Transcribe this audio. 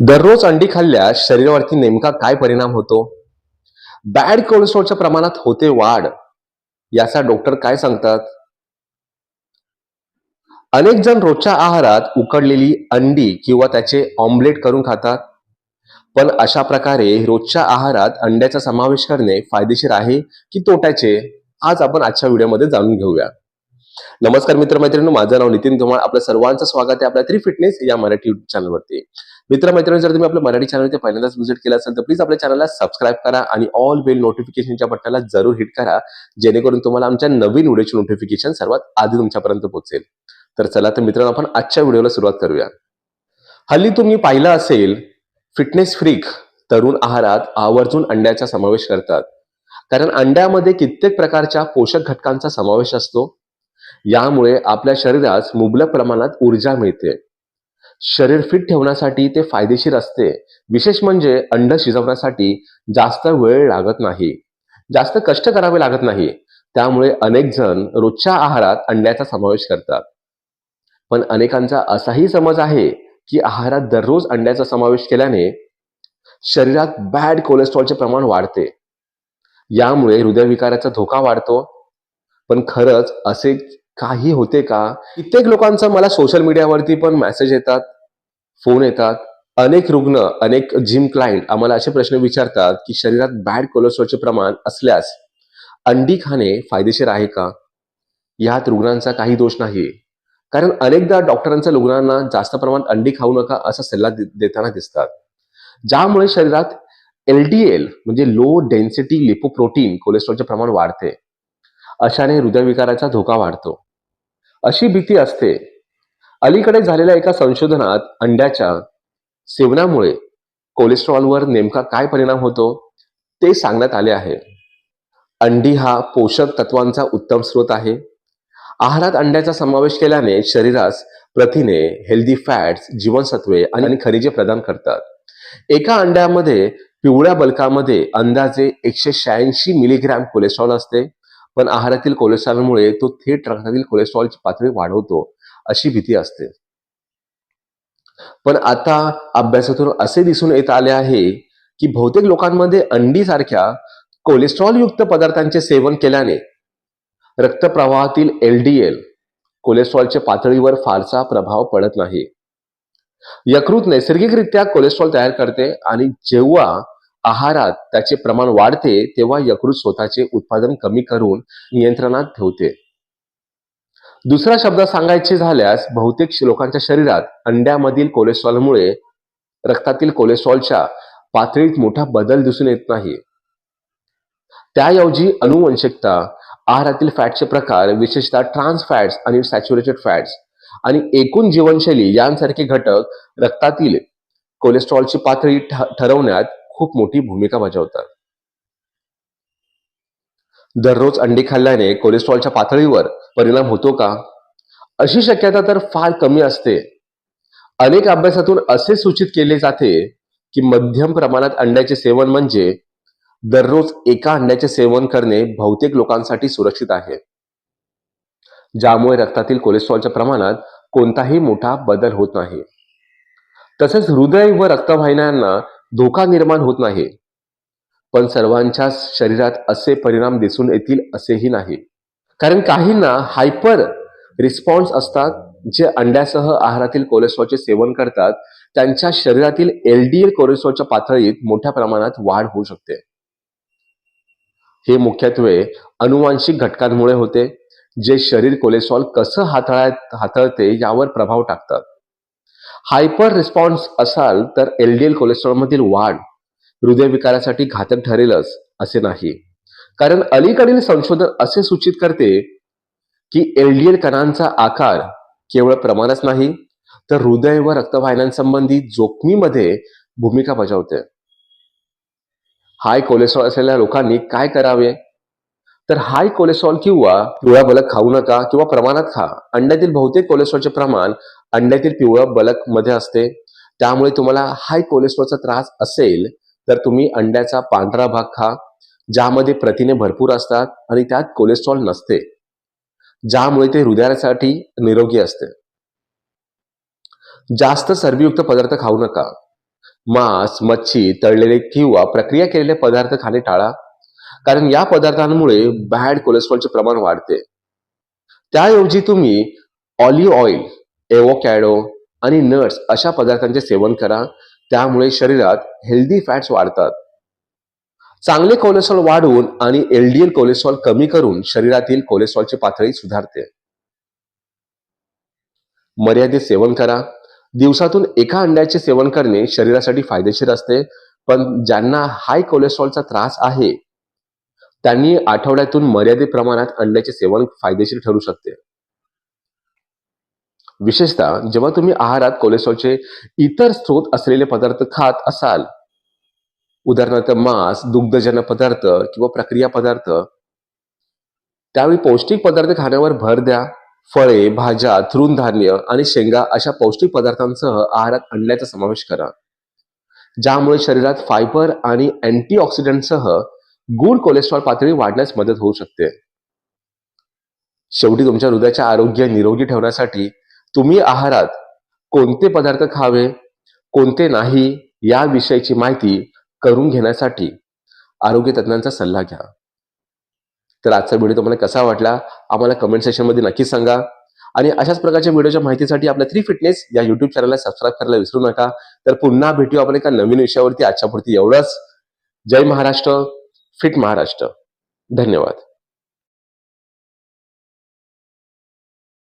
दररोज अंडी खाल्ल्यास शरीरावरती नेमका काय परिणाम होतो? बॅड कोलेस्ट्रॉलच्या प्रमाणात होते वाढ याचा डॉक्टर काय सांगतात? अनेक जण रोजच्या आहारात उकडलेली अंडी किंवा त्याचे ऑमलेट करून खातात. पण अशा प्रकारे रोजच्या आहारात अंड्याचा समावेश करणे फायदेशीर आहे की तोट्याचे? आज आपण आजच्या व्हिडिओमध्ये जाणून घेऊया. नमस्कार मित्रमैत्रिणी माझं नाव नितीन धुमाळ. आपल्या सर्वांचं स्वागत आहे आपल्या थ्री फिटनेस या मराठी युट्यूब चॅनलवरती मित्रमैत्रिणी जर तुम्ही आपल्या मराठी चॅनलवरती पहिल्यांदाच व्हिजिट केलं असेल तर प्लीज आपल्या चॅनलला सबस्क्राईब करा आणि ऑल बेल नोटिफिकेशनच्या बटनाला जरूर हिट करा जेणेकरून तुम्हाला आमच्या नवीन व्हिडिओची नोटिफिकेशन सर्वात आधी तुमच्यापर्यंत पोहोचेल. तर चला तर मित्रांनो आपण आजच्या व्हिडिओला सुरुवात करूया. हल्ली तुम्ही पाहिलं असेल फिटनेस फ्रीक तरुण आहारात आवर्जून अंड्याचा समावेश करतात. कारण अंड्यामध्ये कित्येक प्रकारच्या पोषक घटकांचा समावेश असतो. यामुळे आपल्या शरीरास मुबलक प्रमाणात ऊर्जा मिळते. शरीर फिट ठेवण्यासाठी ते फायदेशीर असते. विशेष म्हणजे अंड शिजवण्यासाठी जास्त वेळ लागत नाही. जास्त कष्ट करावे लागत नाही. त्यामुळे अनेक जण रोजच्या आहारात अंड्याचा समावेश करतात. पण अनेकांचा असाही समज आहे की आहारात दररोज अंड्याचा समावेश केल्याने शरीरात बॅड कोलेस्ट्रॉलचे प्रमाण वाढते. यामुळे हृदयविकाराचा धोका वाढतो. पण खरंच असे काही होते का? कित्येक लोकांचा मला सोशल मीडियावरती पण मेसेज येतात फोन येतात. अनेक रुग्ण अनेक जिम क्लायंट आम्हाला असे प्रश्न विचारतात की शरीरात बॅड कोलेस्ट्रॉलचे प्रमाण असल्यास अंडी खाणे फायदेशीर आहे का? यात रुग्णांचा काही दोष नाही कारण अनेकदा डॉक्टरांच्या रुग्णांना जास्त प्रमाणात अंडी खाऊ नका असा सल्ला दे- देताना दिसतात. ज्यामुळे शरीरात एलडीएल म्हणजे लो डेन्सिटी लिपोप्रोटीन कोलेस्ट्रॉलचे प्रमाण वाढते. अशाने हृदयविकाराचा धोका वाढतो. अशी भीती असते. अलीकडे झालेल्या एका संशोधनात अंड्याच्या सेवनामुळे कोलेस्ट्रॉलवर नेमका काय परिणाम होतो ते सांगण्यात आले आहे. अंडी हा पोषक तत्वांचा उत्तम स्रोत आहे. आहारात अंड्याचा समावेश केल्याने शरीरास प्रथिने हेल्दी फॅट्स जीवनसत्वे आणि खनिजे प्रदान करतात. एका अंड्यामध्ये पिवळ्या बल्कामध्ये अंदाजे एकशे शहाऐंशी मिलीग्रॅम कोलेस्ट्रॉल असते. पण आहारातील कोलेस्ट्रॉलमुळे तो थेट रक्तातील कोलेस्ट्रॉलची पातळी वाढवतो अशी भीती असते. पण आता अभ्यासातून असे दिसून येत आले आहे की बहुतेक लोकांमध्ये अंडी सारख्या कोलेस्ट्रॉल युक्त पदार्थांचे सेवन केल्याने रक्तप्रवाहातील एलडीएल कोलेस्ट्रॉलच्या पातळीवर फारसा प्रभाव पडत नाही. यकृत नैसर्गिकरित्या कोलेस्ट्रॉल तयार करते आणि जेव्हा आहारात त्याचे प्रमाण वाढते तेव्हा यकृत स्वतःचे उत्पादन कमी करून नियंत्रणात ठेवते. दुसरा शब्द सांगायचे झाल्यास बहुतेक लोकांच्या शरीरात अंड्यामधील कोलेस्ट्रॉलमुळे रक्तातील कोलेस्ट्रॉलच्या पातळीत मोठा बदल दिसून येत नाही. त्याऐवजी अनुवंशिकता आहारातील फॅटचे प्रकार विशेषतः ट्रान्स फॅट्स आणि सॅच्युरेटेड फॅट्स आणि एकूण जीवनशैली यांसारखे घटक रक्तातील कोलेस्ट्रॉलची पातळी ठ- ठरवण्यात खूप मोठी भूमिका बजावतात. दररोज अंडी खाल्ल्याने कोलेस्ट्रॉलच्या पातळीवर परिणाम होतो का? अशी शक्यता तर फार कमी असते. अनेक अभ्यासातून असे सूचित केले जाते की मध्यम प्रमाणात अंड्याचे सेवन म्हणजे दररोज एका अंड्याचे सेवन करणे बहुतेक लोकांसाठी सुरक्षित आहे. ज्यामुळे रक्तातील कोलेस्ट्रॉलच्या प्रमाणात कोणताही मोठा बदल होत नाही. तसेच हृदय व रक्तवाहिन्यांना धोका निर्माण होत नाही. पण सर्वांच्या शरीरात असे परिणाम दिसून येतील असेही नाही. कारण काहींना हायपर रिस्पॉन्स असतात जे अंड्यासह आहारातील कोलेस्ट्रॉलचे सेवन करतात. त्यांच्या शरीरातील एलडीएल कोलेस्ट्रॉलच्या पातळीत मोठ्या प्रमाणात वाढ होऊ शकते. हे मुख्यत्वे अनुवांशिक घटकांमुळे होते जे शरीर कोलेस्ट्रॉल कसं हाताळत हाताळते यावर प्रभाव टाकतात. हायपर रिस्पॉन्स असाल तर एलडीएल कोलेस्ट्रॉलमधील वाढ हृदयविकारासाठी घातक ठरेलच असे नाही. कारण अलीकडील संशोधन असे सूचित करते की एलडीएल कणांचा आकार केवळ प्रमाणच नाही तर हृदय व रक्तवाहिन्यांसंबंधी जोखमीमध्ये भूमिका बजावते. हाय कोलेस्ट्रॉल असलेल्या लोकांनी काय करावे? तर हाय कोलेस्ट्रॉल किंवा पिवळा बलक खाऊ नका किंवा प्रमाणात खा. अंड्यातील बहुतेक कोलेस्ट्रॉलचे प्रमाण अंड्यातील पिवळं बलकमध्ये असते. त्यामुळे तुम्हाला हाय कोलेस्ट्रॉलचा त्रास असेल तर तुम्ही अंड्याचा पांढरा भाग खा ज्यामध्ये प्रथिने भरपूर असतात आणि त्यात कोलेस्ट्रॉल नसते. ज्यामुळे ते हृदयासाठी निरोगी असते. जास्त चरबीयुक्त पदार्थ खाऊ नका. मांस मच्छी तळलेले किंवा प्रक्रिया केलेले पदार्थ खाणे टाळा. कारण या पदार्थांमुळे बॅड कोलेस्ट्रॉलचे प्रमाण वाढते. त्याऐवजी तुम्ही ऑलिव्ह ऑइल एवोकॅडो आणि नट्स अशा पदार्थांचे सेवन करा. त्यामुळे शरीरात हेल्दी फॅट्स वाढतात. चांगले कोलेस्ट्रॉल वाढवून आणि एलडीएल कोलेस्ट्रॉल कमी करून शरीरातील कोलेस्ट्रॉलची पातळी सुधारते. मर्यादित सेवन करा. दिवसातून एका अंड्याचे सेवन करणे शरीरासाठी फायदेशीर असते पण ज्यांना हाय कोलेस्ट्रॉलचा त्रास आहे त्यांनी आठवड्यातून मर्यादित प्रमाणात अंड्याचे सेवन फायदेशीर ठरू शकते. विशेषतः जेव्हा तुम्ही आहारात कोलेस्ट्रॉलचे इतर स्रोत असलेले पदार्थ खात असाल उदाहरणार्थ मांस दुग्धजन्य पदार्थ किंवा प्रक्रिया पदार्थ त्यावेळी पौष्टिक पदार्थ खाण्यावर भर द्या. फळे भाज्या तृणधान्य आणि शेंगा अशा पौष्टिक पदार्थांसह आहारात अंड्याचा समावेश करा. ज्यामुळे शरीरात फायबर आणि अँटीऑक्सिडंटसह गुड कोलेस्ट्रॉल पातळी वाढण्यास मदत होऊ शकते. शेवटी तुमच्या हृदयाचे आरोग्य निरोगी ठेवण्यासाठी तुम्ही आहारात कोणते पदार्थ खावे कोणते नाही याविषयीची माहिती करून घेण्यासाठी आरोग्य तज्ञांचा सल्ला घ्या. तर आजचा व्हिडिओ तुम्हाला कसा वाटला आम्हाला कमेंट सेक्शनमध्ये नक्कीच सांगा. आणि अशाच प्रकारच्या व्हिडिओच्या माहितीसाठी आपल्या थ्री फिटनेस या युट्यूब चॅनलला सबस्क्राईब करायला विसरू नका. तर पुन्हा भेटू आपण एका नवीन विषयावरती. आजच्या पुरती एवढंच. जय महाराष्ट्र फिट महाराष्ट्र. धन्यवाद.